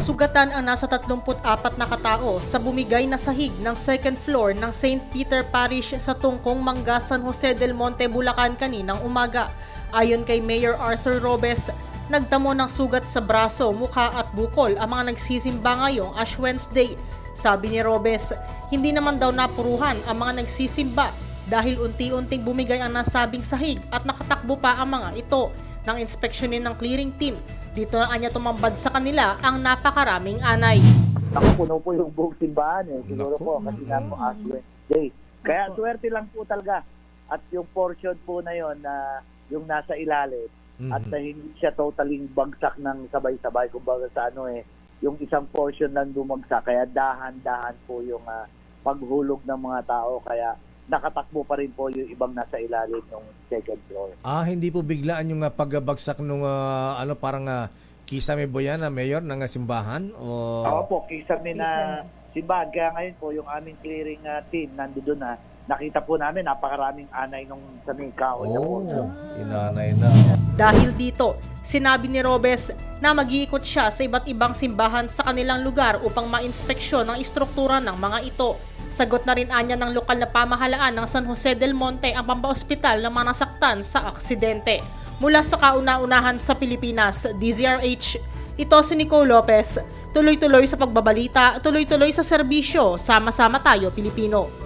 Sugatan ang nasa 34 na katao sa bumigay na sahig ng second floor ng St. Peter Parish sa Tungkong Mangga, San Jose del Monte, Bulacan kaninang umaga. Ayon kay Mayor Arthur Robes, nagdamo ng sugat sa braso, mukha at bukol ang mga nagsisimba ngayong Ash Wednesday. Sabi ni Robes, hindi naman daw napuruhan ang mga nagsisimba dahil unti-unting bumigay ang nasabing sahig at nakatakbo pa ang mga ito ng inspeksyonin ng clearing team. Dito na anya tumambad sa kanila ang napakaraming anay. Nakupuno po yung buong simbahan eh. Siguro Naku. po kasi nga po Ash Wednesday. Kaya swerte lang po talaga. At yung portion po na yon na yung nasa ilalim Mhm. at na hindi siya totally bagsak ng sabay-sabay. Kumbaga sa ano eh, yung isang portion lang bumagsak. Kaya dahan-dahan po yung ah, paghulog ng mga tao. Kaya nakatakbo pa rin po yung ibang nasa ilalim ng second floor. Ah, hindi po biglaan yung uh, pagbagsak nung ah, ano parang uh, Kisame Boyan na mayor ng ah, simbahan o Oo po, kisame na simbahan. Kaya ngayon po, yung aming clearing ah, team nandoon na, nakita po namin napakaraming anay nung sa may kahoy na po. Oh, inanay na. Dahil dito, sinabi ni Robes na mag-iikot siya sa iba't ibang simbahan sa kanilang lugar upang mainspeksyon ang istruktura ng mga ito. Sagot na rin anya ng lokal na pamahalaan ng San Jose del Monte ang pamba-ospital ng mga nasaktan sa aksidente. Mula sa kauna-unahan sa Pilipinas, DZRH, ito si Nicole Lopez. Tuloy-tuloy sa pagbabalita, tuloy-tuloy sa serbisyo, sama-sama tayo Pilipino.